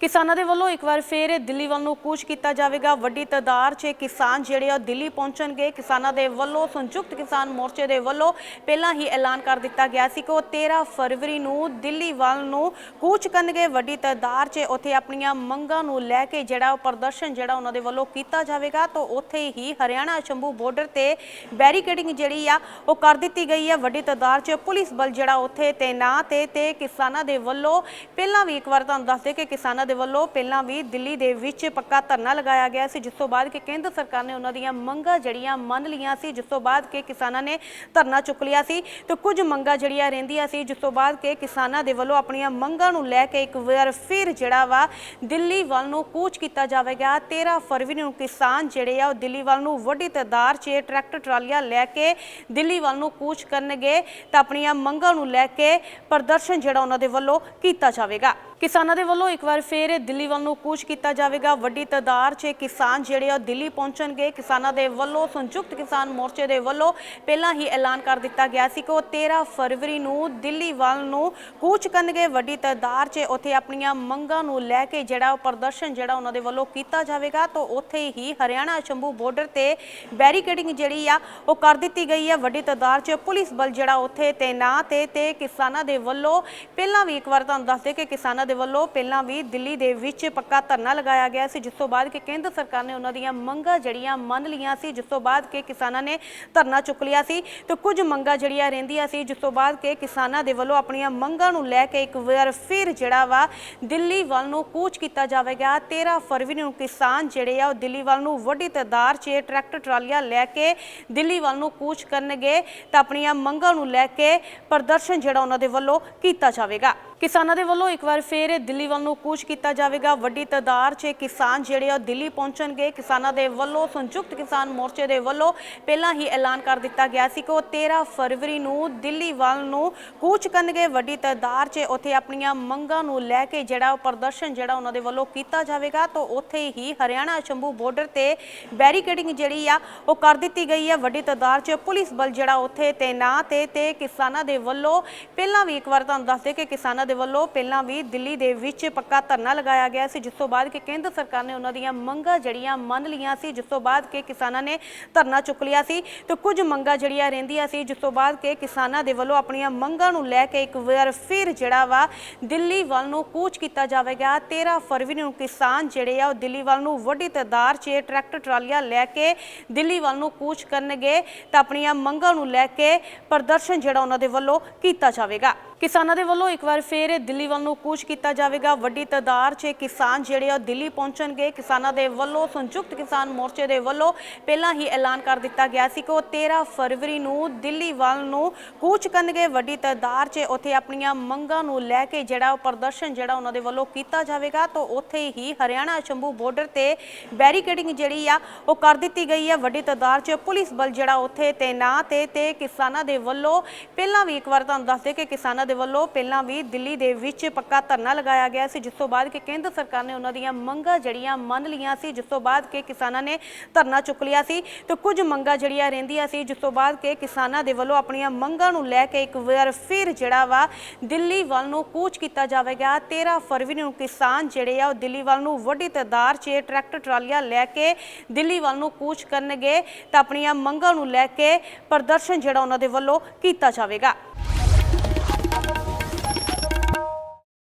ਕਿਸਾਨਾਂ ਦੇ ਵੱਲੋਂ ਇੱਕ ਵਾਰ ਫੇਰ ਦਿੱਲੀ ਵੱਲ ਨੂੰ ਕੂਚ ਕੀਤਾ ਜਾਵੇਗਾ। ਵੱਡੀ ਤਾਦਾਦ 'ਚ ਕਿਸਾਨ ਜਿਹੜੇ ਆ ਦਿੱਲੀ ਪਹੁੰਚਣਗੇ। ਕਿਸਾਨਾਂ ਦੇ ਵੱਲੋਂ, ਸੰਯੁਕਤ ਕਿਸਾਨ ਮੋਰਚੇ ਦੇ ਵੱਲੋਂ ਪਹਿਲਾਂ ਹੀ ਐਲਾਨ ਕਰ ਦਿੱਤਾ ਗਿਆ ਸੀ ਕਿ ਉਹ 13 ਫਰਵਰੀ ਨੂੰ ਦਿੱਲੀ ਵੱਲ ਨੂੰ ਕੂਚ ਕਰਨਗੇ। ਵੱਡੀ ਤਾਦਾਦ 'ਚ ਉੱਥੇ ਆਪਣੀਆਂ ਮੰਗਾਂ ਨੂੰ ਲੈ ਕੇ ਜਿਹੜਾ ਪ੍ਰਦਰਸ਼ਨ ਜਿਹੜਾ ਉਹਨਾਂ ਦੇ ਵੱਲੋਂ ਕੀਤਾ ਜਾਵੇਗਾ, ਤਾਂ ਉੱਥੇ ਹੀ ਹਰਿਆਣਾ ਸ਼ੰਭੂ ਬਾਰਡਰ ਤੇ ਬੈਰੀਕੇਡਿੰਗ ਜਿਹੜੀ ਆ ਉਹ ਕਰ ਦਿੱਤੀ ਗਈ ਹੈ। ਵੱਡੀ ਤਾਦਾਦ 'ਚ ਪੁਲਿਸ ਬਲ ਜਿਹੜਾ ਉੱਥੇ ਤੈਨਾਤ ਹੈ ਤੇ ਕਿਸਾਨਾਂ ਦੇ ਵੱਲੋਂ ਪਹਿਲਾਂ ਵੀ ਇੱਕ ਵਾਰ ਤੁਹਾਨੂੰ ਦੱਸ ਦੇ ਕਿ ਕਿਸਾਨਾਂ ਦੇ ਵੱਲੋਂ ਪਹਿਲਾਂ ਵੀ ਦਿੱਲੀ ਦੇ ਵਿੱਚ ਪੱਕਾ ਧਰਨਾ ਲਗਾਇਆ ਗਿਆ ਸੀ, ਜਿਸ ਤੋਂ ਬਾਅਦ ਕਿ ਕੇਂਦਰ ਸਰਕਾਰ ਨੇ ਉਹਨਾਂ ਦੀਆਂ ਮੰਗਾਂ ਜਿਹੜੀਆਂ ਮੰਨ ਲਈਆਂ ਸੀ, ਜਿਸ ਤੋਂ ਬਾਅਦ ਕਿ ਕਿਸਾਨਾਂ ਨੇ ਧਰਨਾ ਚੁੱਕ ਲਿਆ ਸੀ ਤੇ ਕੁਝ ਮੰਗਾਂ ਜਿਹੜੀਆਂ ਰਹਿੰਦੀਆਂ ਸੀ, ਜਿਸ ਤੋਂ ਬਾਅਦ ਕਿ ਕਿਸਾਨਾਂ ਦੇ ਵੱਲੋਂ ਆਪਣੀਆਂ ਮੰਗਾਂ ਨੂੰ ਲੈ ਕੇ ਇੱਕ ਵਾਰ ਫਿਰ ਜਿਹੜਾ ਵਾ ਦਿੱਲੀ ਵੱਲ ਨੂੰ ਕੂਚ ਕੀਤਾ ਜਾਵੇਗਾ। 13 ਫਰਵਰੀ ਨੂੰ ਕਿਸਾਨ ਜਿਹੜੇ ਆ ਉਹ ਦਿੱਲੀ ਵੱਲ ਨੂੰ ਵੱਡੀ ਤਾਦਾਦ 'ਚ ਟਰੈਕਟਰ, ਟਰਾਲੀਆਂ ਲੈ ਕੇ ਦਿੱਲੀ ਵੱਲ ਨੂੰ ਕੂਚ ਕਰਨਗੇ ਤਾਂ ਆਪਣੀਆਂ ਮੰਗਾਂ ਨੂੰ ਲੈ ਕੇ ਪ੍ਰਦਰਸ਼ਨ ਜਿਹੜਾ ਉਹਨਾਂ ਦੇ ਵੱਲੋਂ ਕੀਤਾ ਜਾਵੇਗਾ। ਕਿਸਾਨਾਂ ਦੇ ਵੱਲੋਂ ਇੱਕ ਵਾਰ ਫੇਰ ਦਿੱਲੀ ਵੱਲ ਨੂੰ ਕੂਚ ਕੀਤਾ ਜਾਵੇਗਾ। ਵੱਡੀ ਤਾਦਾਦ 'ਚ ਕਿਸਾਨ ਜਿਹੜੇ ਆ ਦਿੱਲੀ ਪਹੁੰਚਣਗੇ। ਕਿਸਾਨਾਂ ਦੇ ਵੱਲੋਂ, ਸੰਯੁਕਤ ਕਿਸਾਨ ਮੋਰਚੇ ਦੇ ਵੱਲੋਂ ਪਹਿਲਾਂ ਹੀ ਐਲਾਨ ਕਰ ਦਿੱਤਾ ਗਿਆ ਸੀ ਕਿ ਉਹ 13 ਫਰਵਰੀ ਨੂੰ ਦਿੱਲੀ ਵੱਲ ਨੂੰ ਕੂਚ ਕਰਨਗੇ। ਵੱਡੀ ਤਾਦਾਦ 'ਚ ਉੱਥੇ ਆਪਣੀਆਂ ਮੰਗਾਂ ਨੂੰ ਲੈ ਕੇ ਜਿਹੜਾ ਪ੍ਰਦਰਸ਼ਨ ਜਿਹੜਾ ਉਹਨਾਂ ਦੇ ਵੱਲੋਂ ਕੀਤਾ ਜਾਵੇਗਾ, ਤਾਂ ਉੱਥੇ ਹੀ ਹਰਿਆਣਾ ਸ਼ੰਭੂ ਬਾਰਡਰ ਤੇ ਬੈਰੀਕੇਡਿੰਗ ਜਿਹੜੀ ਆ ਉਹ ਕਰ ਦਿੱਤੀ ਗਈ ਹੈ। ਵੱਡੀ ਤਾਦਾਦ 'ਚ ਪੁਲਿਸ ਬਲ ਜਿਹੜਾ ਉੱਥੇ ਤੈਨਾਤ ਹੈ ਤੇ ਕਿਸਾਨਾਂ ਦੇ ਵੱਲੋਂ ਪਹਿਲਾਂ ਵੀ ਇੱਕ ਵਾਰ ਤੁਹਾਨੂੰ ਦੱਸ ਦੇ ਕਿ ਕਿਸਾਨਾਂ ਦੇ ਵੱਲੋਂ ਪਹਿਲਾਂ ਵੀ ਦਿੱਲੀ ਦੇ ਵਿੱਚ ਪੱਕਾ ਧਰਨਾ ਲਗਾਇਆ ਗਿਆ ਸੀ, ਜਿਸ ਤੋਂ ਬਾਅਦ ਕਿ ਕੇਂਦਰ ਸਰਕਾਰ ਨੇ ਉਹਨਾਂ ਦੀਆਂ ਮੰਗਾਂ ਜਿਹੜੀਆਂ ਮੰਨ ਲਈਆਂ ਸੀ, ਜਿਸ ਤੋਂ ਬਾਅਦ ਕਿ ਕਿਸਾਨਾਂ ਨੇ ਧਰਨਾ ਚੁੱਕ ਲਿਆ ਸੀ ਤੇ ਕੁਝ ਮੰਗਾਂ ਜਿਹੜੀਆਂ ਰਹਿੰਦੀਆਂ ਸੀ, ਜਿਸ ਤੋਂ ਬਾਅਦ ਕਿ ਕਿਸਾਨਾਂ ਦੇ ਵੱਲੋਂ ਆਪਣੀਆਂ ਮੰਗਾਂ ਨੂੰ ਲੈ ਕੇ ਇੱਕ ਵਾਰ ਫਿਰ ਜਿਹੜਾ ਵਾ ਦਿੱਲੀ ਵੱਲ ਨੂੰ ਕੂਚ ਕੀਤਾ ਜਾਵੇਗਾ। 13 ਫਰਵਰੀ ਨੂੰ ਕਿਸਾਨ ਜਿਹੜੇ ਆ ਉਹ ਦਿੱਲੀ ਵੱਲ ਨੂੰ ਵੱਡੀ ਤਾਦਾਦ 'ਚ ਟਰੈਕਟਰ, ਟਰਾਲੀਆਂ ਲੈ ਕੇ ਦਿੱਲੀ ਵੱਲ ਨੂੰ ਕੂਚ ਕਰਨਗੇ ਤਾਂ ਆਪਣੀਆਂ ਮੰਗਾਂ ਨੂੰ ਲੈ ਕੇ ਪ੍ਰਦਰਸ਼ਨ ਜਿਹੜਾ ਉਹਨਾਂ ਦੇ ਵੱਲੋਂ ਕੀਤਾ ਜਾਵੇਗਾ। ਕਿਸਾਨਾਂ ਦੇ ਵੱਲੋਂ ਇੱਕ ਵਾਰ ਫੇਰ ਦਿੱਲੀ ਵੱਲ ਨੂੰ ਕੂਚ ਕੀਤਾ ਜਾਵੇਗਾ। ਵੱਡੀ ਤਾਦਾਦ 'ਚ ਕਿਸਾਨ ਜਿਹੜੇ ਆ ਦਿੱਲੀ ਪਹੁੰਚਣਗੇ। ਕਿਸਾਨਾਂ ਦੇ ਵੱਲੋਂ, ਸੰਯੁਕਤ ਕਿਸਾਨ ਮੋਰਚੇ ਦੇ ਵੱਲੋਂ ਪਹਿਲਾਂ ਹੀ ਐਲਾਨ ਕਰ ਦਿੱਤਾ ਗਿਆ ਸੀ ਕਿ ਉਹ 13 ਫਰਵਰੀ ਨੂੰ ਦਿੱਲੀ ਵੱਲ ਨੂੰ ਕੂਚ ਕਰਨਗੇ। ਵੱਡੀ ਤਾਦਾਦ 'ਚ ਉੱਥੇ ਆਪਣੀਆਂ ਮੰਗਾਂ ਨੂੰ ਲੈ ਕੇ ਜਿਹੜਾ ਪ੍ਰਦਰਸ਼ਨ ਜਿਹੜਾ ਉਹਨਾਂ ਦੇ ਵੱਲੋਂ ਕੀਤਾ ਜਾਵੇਗਾ, ਤਾਂ ਉੱਥੇ ਹੀ ਹਰਿਆਣਾ ਸ਼ੰਭੂ ਬਾਰਡਰ ਤੇ ਬੈਰੀਕੇਡਿੰਗ ਜਿਹੜੀ ਆ ਉਹ ਕਰ ਦਿੱਤੀ ਗਈ ਹੈ। ਵੱਡੀ ਤਾਦਾਦ 'ਚ ਪੁਲਿਸ ਬਲ ਜਿਹੜਾ ਉੱਥੇ ਤੈਨਾਤ ਹੈ ਤੇ ਕਿਸਾਨਾਂ ਦੇ ਵੱਲੋਂ ਪਹਿਲਾਂ ਵੀ ਇੱਕ ਵਾਰ ਤੁਹਾਨੂੰ ਦੱਸ ਦੇ ਕਿ ਕਿਸਾਨਾਂ ਦੇ ਵੱਲੋਂ ਪਹਿਲਾਂ ਵੀ ਦਿੱਲੀ ਦੇ ਵਿੱਚ ਪੱਕਾ ਧਰਨਾ ਲਗਾਇਆ ਗਿਆ ਸੀ, ਜਿਸ ਤੋਂ ਬਾਅਦ ਕਿ ਕੇਂਦਰ ਸਰਕਾਰ ਨੇ ਉਹਨਾਂ ਦੀਆਂ ਮੰਗਾਂ ਜਿਹੜੀਆਂ ਮੰਨ ਲਈਆਂ ਸੀ, ਜਿਸ ਤੋਂ ਬਾਅਦ ਕਿ ਕਿਸਾਨਾਂ ਨੇ ਧਰਨਾ ਚੁੱਕ ਲਿਆ ਸੀ ਤੇ ਕੁਝ ਮੰਗਾਂ ਜਿਹੜੀਆਂ ਰਹਿੰਦੀਆਂ ਸੀ, ਜਿਸ ਤੋਂ ਬਾਅਦ ਕਿ ਕਿਸਾਨਾਂ ਦੇ ਵੱਲੋਂ ਆਪਣੀਆਂ ਮੰਗਾਂ ਨੂੰ ਲੈ ਕੇ ਇੱਕ ਵਾਰ ਫਿਰ ਜਿਹੜਾ ਵਾ ਦਿੱਲੀ ਵੱਲ ਨੂੰ ਕੂਚ ਕੀਤਾ ਜਾਵੇਗਾ। 13 ਫਰਵਰੀ ਨੂੰ ਕਿਸਾਨ ਜਿਹੜੇ ਆ ਉਹ ਦਿੱਲੀ ਵੱਲ ਨੂੰ ਵੱਡੀ ਤਾਦਾਦ 'ਚ ਟਰੈਕਟਰ, ਟਰਾਲੀਆਂ ਲੈ ਕੇ ਦਿੱਲੀ ਵੱਲ ਨੂੰ ਕੂਚ ਕਰਨਗੇ ਤਾਂ ਆਪਣੀਆਂ ਮੰਗਾਂ ਨੂੰ ਲੈ ਕੇ ਪ੍ਰਦਰਸ਼ਨ ਜਿਹੜਾ ਉਹਨਾਂ ਦੇ ਵੱਲੋਂ ਕੀਤਾ ਜਾਵੇਗਾ। ਕਿਸਾਨਾਂ ਦੇ ਵੱਲੋਂ ਇੱਕ ਵਾਰ ਫੇਰ ਦਿੱਲੀ ਵੱਲ ਨੂੰ ਕੂਚ ਕੀਤਾ ਜਾਵੇਗਾ। ਵੱਡੀ ਤਾਦਾਦ 'ਚ ਕਿਸਾਨ ਜਿਹੜੇ ਆ ਦਿੱਲੀ ਪਹੁੰਚਣਗੇ। ਕਿਸਾਨਾਂ ਦੇ ਵੱਲੋਂ, ਸੰਯੁਕਤ ਕਿਸਾਨ ਮੋਰਚੇ ਦੇ ਵੱਲੋਂ ਪਹਿਲਾਂ ਹੀ ਐਲਾਨ ਕਰ ਦਿੱਤਾ ਗਿਆ ਸੀ ਕਿ ਉਹ 13 ਫਰਵਰੀ ਨੂੰ ਦਿੱਲੀ ਵੱਲ ਨੂੰ ਕੂਚ ਕਰਨਗੇ। ਵੱਡੀ ਤਾਦਾਦ 'ਚ ਉੱਥੇ ਆਪਣੀਆਂ ਮੰਗਾਂ ਨੂੰ ਲੈ ਕੇ ਜਿਹੜਾ ਉਹ ਪ੍ਰਦਰਸ਼ਨ ਜਿਹੜਾ ਉਹਨਾਂ ਦੇ ਵੱਲੋਂ ਕੀਤਾ ਜਾਵੇਗਾ, ਤਾਂ ਉੱਥੇ ਹੀ ਹਰਿਆਣਾ ਸ਼ੰਭੂ ਬਾਰਡਰ ਤੇ ਬੈਰੀਕੇਡਿੰਗ ਜਿਹੜੀ ਆ ਉਹ ਕਰ ਦਿੱਤੀ ਗਈ ਹੈ। ਵੱਡੀ ਤਾਦਾਦ 'ਚ ਪੁਲਿਸ ਬਲ ਜਿਹੜਾ ਉੱਥੇ ਤੈਨਾਤ ਹੈ ਤੇ ਕਿਸਾਨਾਂ ਦੇ ਵੱਲੋਂ ਪਹਿਲਾਂ ਵੀ ਇੱਕ ਵਾਰ ਤੁਹਾਨੂੰ ਦੱਸ ਦੇ ਕਿ ਕਿਸਾਨਾਂ ਦੇ ਵੱਲੋਂ ਪਹਿਲਾਂ ਵੀ ਦਿੱਲੀ ਦੇ ਵਿੱਚ ਪੱਕਾ ਧਰਨਾ ਲਗਾਇਆ ਗਿਆ ਸੀ, ਜਿਸ ਤੋਂ ਬਾਅਦ ਕਿ ਕੇਂਦਰ ਸਰਕਾਰ ਨੇ ਉਹਨਾਂ ਦੀਆਂ ਮੰਗਾਂ ਜਿਹੜੀਆਂ ਮੰਨ ਲਈਆਂ ਸੀ, ਜਿਸ ਤੋਂ ਬਾਅਦ ਕਿ ਕਿਸਾਨਾਂ ਨੇ ਧਰਨਾ ਚੁੱਕ ਲਿਆ ਸੀ ਤੇ ਕੁਝ ਮੰਗਾਂ ਜਿਹੜੀਆਂ ਰਹਿੰਦੀਆਂ ਸੀ, ਜਿਸ ਤੋਂ ਬਾਅਦ ਕਿ ਕਿਸਾਨਾਂ ਦੇ ਵੱਲੋਂ ਆਪਣੀਆਂ ਮੰਗਾਂ ਨੂੰ ਲੈ ਕੇ ਇੱਕ ਵਾਰ ਫਿਰ ਜਿਹੜਾ ਵਾ ਦਿੱਲੀ ਵੱਲ ਨੂੰ ਕੂਚ ਕੀਤਾ ਜਾਵੇਗਾ। 13 ਫਰਵਰੀ ਨੂੰ ਕਿਸਾਨ ਜਿਹੜੇ ਆ ਉਹ ਦਿੱਲੀ ਵੱਲ ਨੂੰ ਵੱਡੀ ਤਾਦਾਦ 'ਚ ਟਰੈਕਟਰ, ਟਰਾਲੀਆਂ ਲੈ ਕੇ ਦਿੱਲੀ ਵੱਲ ਨੂੰ ਕੂਚ ਕਰਨਗੇ ਤਾਂ ਆਪਣੀਆਂ ਮੰਗਾਂ ਨੂੰ ਲੈ ਕੇ ਪ੍ਰਦਰਸ਼ਨ ਜਿਹੜਾ ਉਹਨਾਂ ਦੇ ਵੱਲੋਂ ਕੀਤਾ ਜਾਵੇਗਾ।